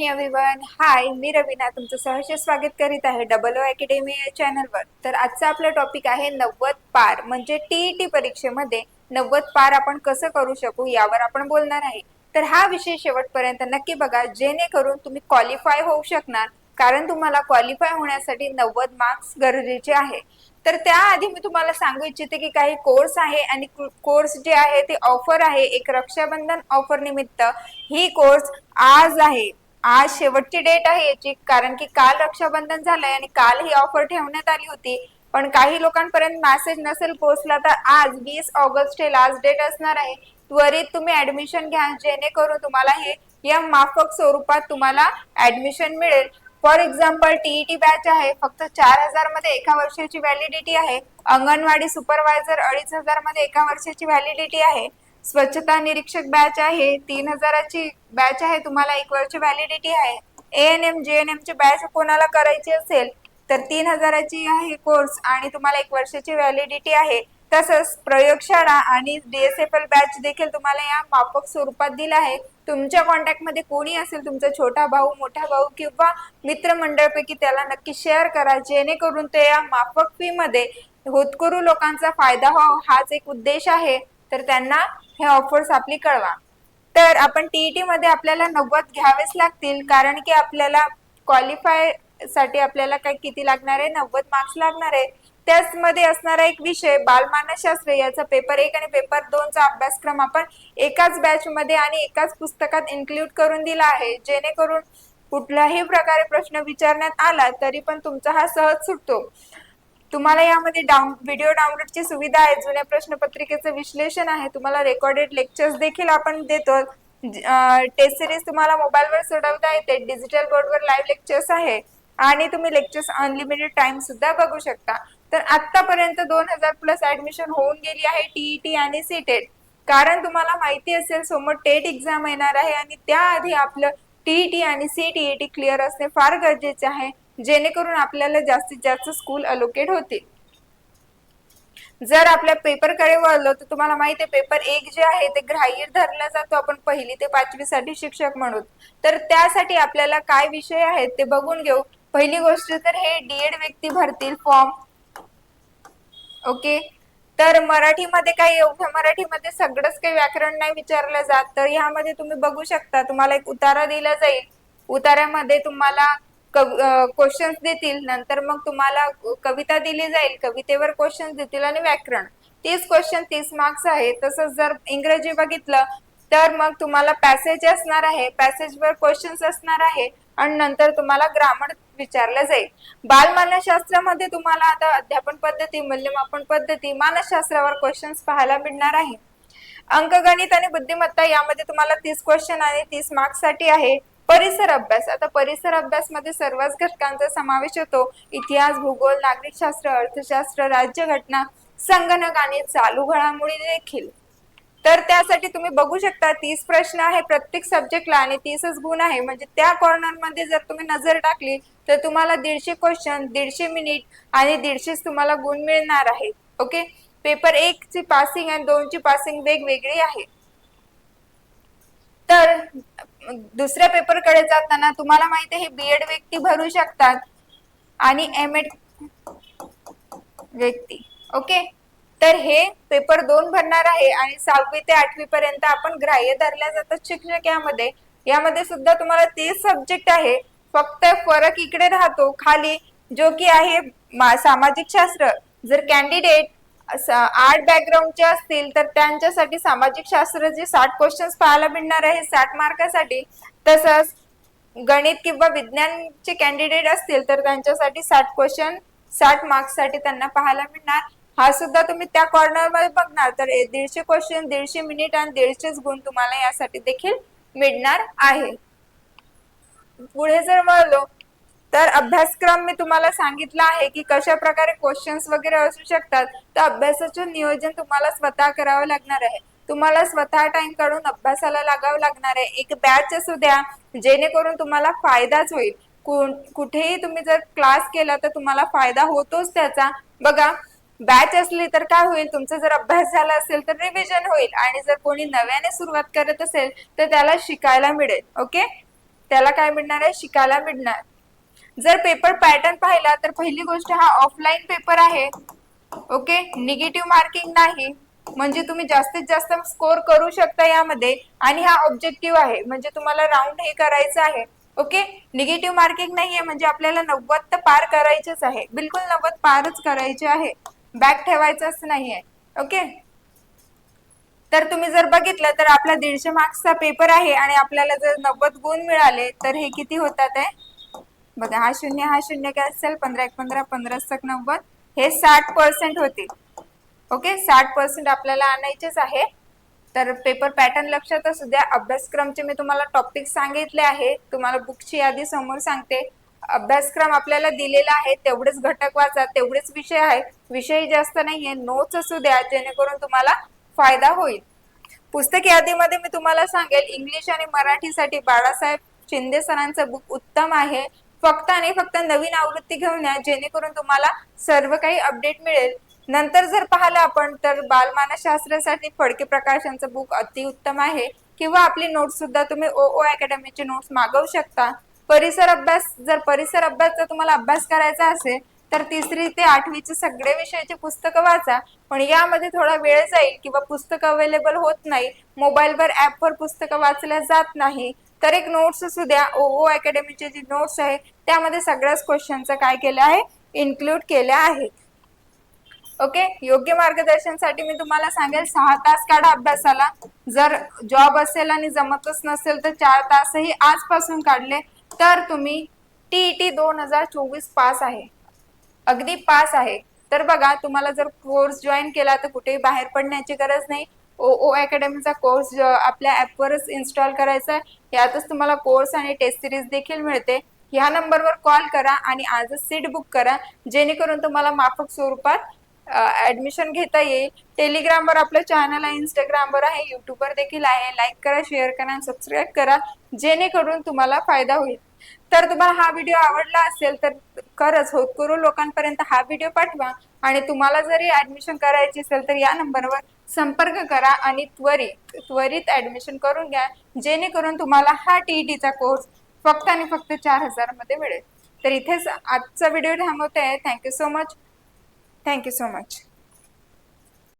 Everyone हाय मी रवीना. तुमचं सहर्ष स्वागत करीत आहे डबल ओ अकॅडमी या चॅनलवर तर आजचा आपला टॉपिक आहे नव्वद पार म्हणजे टीईटी परीक्षेमध्ये नव्वद पार आपण कसं करू शकू यावर आपण बोलणार आहे. तर हा विषय शेवटपर्यंत नक्की बघा जेणेकरून तुम्ही क्वालिफाय होऊ शकणार कारण तुम्हाला क्वालिफाय होण्यासाठी नव्वद मार्क्स गरजेचे आहे. तर त्याआधी मी तुम्हाला सांगू इच्छिते की काही कोर्स आहे आणि कोर्स जे आहे ते ऑफर आहे. एक रक्षाबंधन ऑफर निमित्त ही कोर्स आज आहे. आज शेवटची डेट आहे याची कारण की काल रक्षाबंधन झालंय आणि काल ही ऑफर ठेवण्यात आली होती. पण काही लोकांपर्यंत मेसेज नसेल पोहोचला तर आज वीस ऑगस्ट हे लास्ट डेट असणार आहे. त्वरित तुम्ही ऍडमिशन घ्या जेणेकरून तुम्हाला हे या माफक स्वरूपात तुम्हाला ऍडमिशन मिळेल. फॉर एक्झाम्पल टीईटी बॅच आहे फक्त चार हजारमध्ये एका वर्षाची व्हॅलिडिटी आहे. अंगणवाडी सुपरवायझर अडीच हजारमध्ये एका वर्षाची व्हॅलिडिटी आहे. स्वच्छता निरीक्षक बॅच आहे तीन हजाराची बॅच आहे तुम्हाला एक वर्ष व्हॅलिडिटी आहे. A N M J N एमची batch कोणाला करायची असेल तर तीन हजाराची आहे कोर्स आणि तुम्हाला एक वर्षाची व्हॅलिडिटी आहे. तसंच प्रयोगशाळा आणि डीएसएफएल बॅच देखील तुम्हाला या माफक स्वरूपात दिला आहे. तुमच्या कॉन्टॅक्टमध्ये कोणी असेल तुमचा छोटा भाऊ मोठा भाऊ किंवा मित्रमंडळपैकी त्याला नक्की शेअर करा जेणेकरून ते या माफक फी मध्ये होतकरू लोकांचा फायदा व्हावा हाच एक उद्देश आहे. तर त्यांना हे ऑफर्स आपली कळवा. तर आपण टीईटी मध्ये आपल्याला नव्वद घ्यावेच लागतील कारण की आपल्याला क्वालिफायसाठी आपल्याला काय किती लागणार आहे? नव्वद मार्क्स लागणार आहे. त्याचमध्ये असणारा एक विषय बालमानसशास्त्र याचा पेपर एक आणि पेपर दोनचा अभ्यासक्रम आपण एकाच बॅच मध्ये आणि एकाच पुस्तकात इन्क्लूड करून दिला आहे. जेणेकरून कुठल्याही प्रकारे प्रश्न विचारण्यात आला तरी पण तुमचा हा सहज सुटतो. तुम्हाला यामध्ये डाऊन व्हिडिओ डाउनलोडची सुविधा आहे जुन्या प्रश्नपत्रिकेचं विश्लेषण आहे तुम्हाला रेकॉर्डेड लेक्चर्स देखील आपण देतो. टेस्ट सिरीज तुम्हाला मोबाईलवर सोडवता येते डिजिटल बोर्डवर लाईव्ह लेक्चर्स आहे आणि तुम्ही लेक्चर्स अनलिमिटेड टाइम सुद्धा बघू शकता. तर आतापर्यंत दोन हजार प्लस ऍडमिशन होऊन गेली आहे टीईटी आणि सीटेट कारण तुम्हाला माहिती असेल समोर टेट एक्झाम येणार आहे आणि त्याआधी आपलं टीईटी आणि सीटीईटी क्लिअर असणे फार गरजेचे आहे. जेणेकरून आपल्याला जास्तीत जास्त स्कूल अलोकेट होतील. जर आपल्या पेपरकडे वळलो तर तुम्हाला माहिती आहे पेपर एक जे आहे ते ग्राह्य धरला जातो. आपण पहिली ते पाचवी साठी शिक्षक म्हणून. तर त्यासाठी आपल्याला काय विषय आहेत ते बघून घेऊ. पहिली गोष्ट तर हे डीएड व्यक्ती भरतील फॉर्म ओके तर मराठीमध्ये काही एवढं मराठीमध्ये सगळंच काही व्याकरण नाही विचारलं जात. तर ह्यामध्ये तुम्ही बघू शकता तुम्हाला एक उतारा दिला जाईल. उतार्यामध्ये तुम्हाला क्वेश्चन्स देतील. नंतर मग तुम्हाला कविता दिली जाईल. कवितेवर क्वेश्चन देतील आणि व्याकरण. तीस क्वेश्चन तीस मार्क्स आहे तसंच जर इंग्रजी बघितलं तर मग तुम्हाला पॅसेज असणार आहे. पॅसेजवर क्वेश्चन्स असणार आहे. आणि नंतर तुम्हाला ग्रामर विचारलं जाईल. बालमानसशास्त्रामध्ये तुम्हाला आता अध्यापन पद्धती मूल्यमापन पद्धती मानसशास्त्रावर क्वेश्चन्स पाहायला मिळणार आहे. अंकगणित आणि बुद्धिमत्ता यामध्ये तुम्हाला तीस क्वेश्चन आणि तीस मार्क्ससाठी आहे. परिसर अभ्यास. आता परिसर अभ्यास मध्ये सर्वच घटकांचा समावेश होतो. इतिहास भूगोल नागरिकशास्त्र अर्थशास्त्र राज्यघटना संगणक आणि चालू घडामोडी देखील. तर त्यासाठी तुम्ही बघू शकता तीस प्रश्न आहे प्रत्येक सब्जेक्टला आणि तीसच गुण आहे. म्हणजे त्या कॉर्नरमध्ये जर तुम्ही नजर टाकली तर तुम्हाला दीडशे क्वेश्चन दीडशे मिनिट आणि दीडशेच तुम्हाला गुण मिळणार आहे ओके पेपर एक ची पासिंग आणि दोन ची पासिंग वेगवेगळी आहे. तर दुसऱ्या पेपरकडे जाताना तुम्हाला माहिती आहे बी बीएड व्यक्ती भरू शकतात आणि एम एड व्यक्ती. ओके तर हे पेपर दोन भरणार आहे आणि सहावी ते आठवी पर्यंत आपण ग्राह्य धरल्या जातात शिक्षक यामध्ये. यामध्ये सुद्धा तुम्हाला तेच सब्जेक्ट आहे. फक्त फरक इकडे राहतो. खाली जो की आहे सामाजिक शास्त्र. जर कॅन्डिडेट आर्ट बॅकग्राऊंडचे असतील तर त्यांच्यासाठी सामाजिक शास्त्र जे साठ क्वेश्चन्स पाहायला मिळणार आहे साठ मार्कासाठी तसंच गणित किंवा विज्ञानचे कॅन्डिडेट असतील तर त्यांच्यासाठी साठ क्वेश्चन साठ मार्क्ससाठी त्यांना पाहायला मिळणार. हा सुद्धा तुम्ही त्या कॉर्नरमध्ये बघणार तर दीडशे क्वेश्चन दीडशे मिनिट आणि दीडशेच गुण तुम्हाला यासाठी देखील मिळणार आहे. पुढे जर वळलो अभ्यासक्रम मी तुम्हाला सांगितला आहे की कशा प्रकारे क्वेश्चन्स वगैरे असू शकतात तर अभ्यासाचे नियोजन तुम्हाला स्वतः करावं लागणार आहे. तुम्हाला स्वतः टाइम काढून अभ्यासाला लागावं लागणार आहे. एक बॅच असू द्या जेणेकरून तुम्हाला फायदाच होईल. कुठेही तुम्ही जर क्लास केला तर तुम्हाला फायदा होतोच त्याचा. बघा बॅच असली तर काय होईल? तुमचा जर अभ्यास झाला असेल तर रिव्हिजन होईल. आणि जर कोणी नव्याने सुरुवात करत असेल तर त्याला शिकायला मिळेल. ओके त्याला काय मिळणार आहे? शिकायला मिळणार. जर पेपर पॅटर्न पाहिला तर पहिली गोष्ट हा ऑफलाईन पेपर आहे. ओके निगेटिव्ह मार्किंग नाही. म्हणजे तुम्ही जास्तीत जास्त स्कोर करू शकता यामध्ये. आणि हा ऑब्जेक्टिव्ह आहे. म्हणजे तुम्हाला राऊंड हे करायचं आहे. ओके निगेटिव्ह मार्किंग नाहीये. म्हणजे आपल्याला नव्वद तर पार करायचेच आहे. बिलकुल नव्वद पारच करायचे आहे. बॅक ठेवायचंच नाहीये. ओके तर तुम्ही जर बघितलं तर आपला दीडशे मार्क्सचा पेपर आहे आणि आपल्याला जर नव्वद गुण मिळाले तर हे किती होतात आहे बघा हा शून्य हा शून्य काय असेल? पंधरा एक पंधरा पंधरा सक नव्वद. हे साठ पर्सेंट होतील ओके? साठ पर्सेंट आपल्याला आणायचेच आहे. तर पेपर पॅटर्न लक्षात असू द्या. अभ्यासक्रमचे मी तुम्हाला टॉपिक सांगितले आहे. तुम्हाला बुकची यादी समोर सांगते. अभ्यासक्रम आपल्याला दिलेला आहे. तेवढेच घटक वाचा. तेवढेच विषय आहे. विषय जास्त नाहीये. नोट्स असू द्या. जेणेकरून तुम्हाला फायदा होईल. पुस्तक यादीमध्ये मी तुम्हाला सांगेल. इंग्लिश आणि मराठीसाठी बाळासाहेब शिंदे सरांचं बुक उत्तम आहे. फक्त आणि फक्त नवीन आवृत्ती घेऊन या जेणेकरून तुम्हाला सर्व काही अपडेट मिळेल. नंतर जर पाहिलं आपण तर बालमानसशास्त्रासाठी फडके प्रकाशांचं बुक अतिउत्तम आहे. किंवा आपली नोट्स सुद्धा तुम्ही ओ ओ अकॅडमीचे नोट्स मागवू शकता. परिसर अभ्यास जर परिसर अभ्यासचा तुम्हाला अभ्यास करायचा असेल तर तिसरी ते आठवीचे सगळे विषयाचे पुस्तकं वाचा. पण यामध्ये थोडा वेळ जाईल किंवा पुस्तकं अवेलेबल होत नाही. मोबाईलवर ॲपवर पुस्तकं वाचल्या जात नाही. तर एक नोट्स असू द्या ओ ओ अकॅडमीचे जे नोट्स आहे त्यामध्ये सगळ्याच क्वेश्चनचं काय केलं आहे इन्क्लूड केल्या आहेत ओके योग्य मार्गदर्शनसाठी मी तुम्हाला सांगेल सहा तास काढा अभ्यासाला. जर जॉब असेल आणि जमतच नसेल तर चार तासही आजपासून काढले तर तुम्ही टीईटी दोन हजार चोवीस पास आहे. अगदी पास आहे. तर बघा तुम्हाला जर कोर्स जॉईन केला तर कुठेही बाहेर पडण्याची गरज नाही. ओ ओ अकॅडमीचा कोर्स आपल्या ॲपवरच इन्स्टॉल करायचा आहे. यातच तुम्हाला कोर्स आणि टेस्ट सिरीज देखील मिळते. ह्या नंबरवर कॉल करा आणि आजच सीट बुक करा. जेणेकरून तुम्हाला माफक स्वरूपात ऍडमिशन घेता येईल. टेलिग्रामवर आपलं चॅनल आहे इंस्टाग्रामवर आहे युट्यूबवर देखील आहे. लाईक करा शेअर करा आणि सबस्क्राईब करा. जेणेकरून तुम्हाला फायदा होईल. तर तुम्हाला हा व्हिडिओ आवडला असेल तर खरंच होतकरू लोकांपर्यंत हा व्हिडिओ पाठवा. आणि तुम्हाला जरी ऍडमिशन करायची असेल तर या नंबरवर संपर्क करा आणि त्वरित त्वरित ऍडमिशन करून घ्या. जेणेकरून तुम्हाला हा टी चा कोर्स फक्त आणि फक्त चार हजारमध्ये मिळेल. तर इथेच आजचा व्हिडिओ थांबवते. आहे thank you so much thank you so much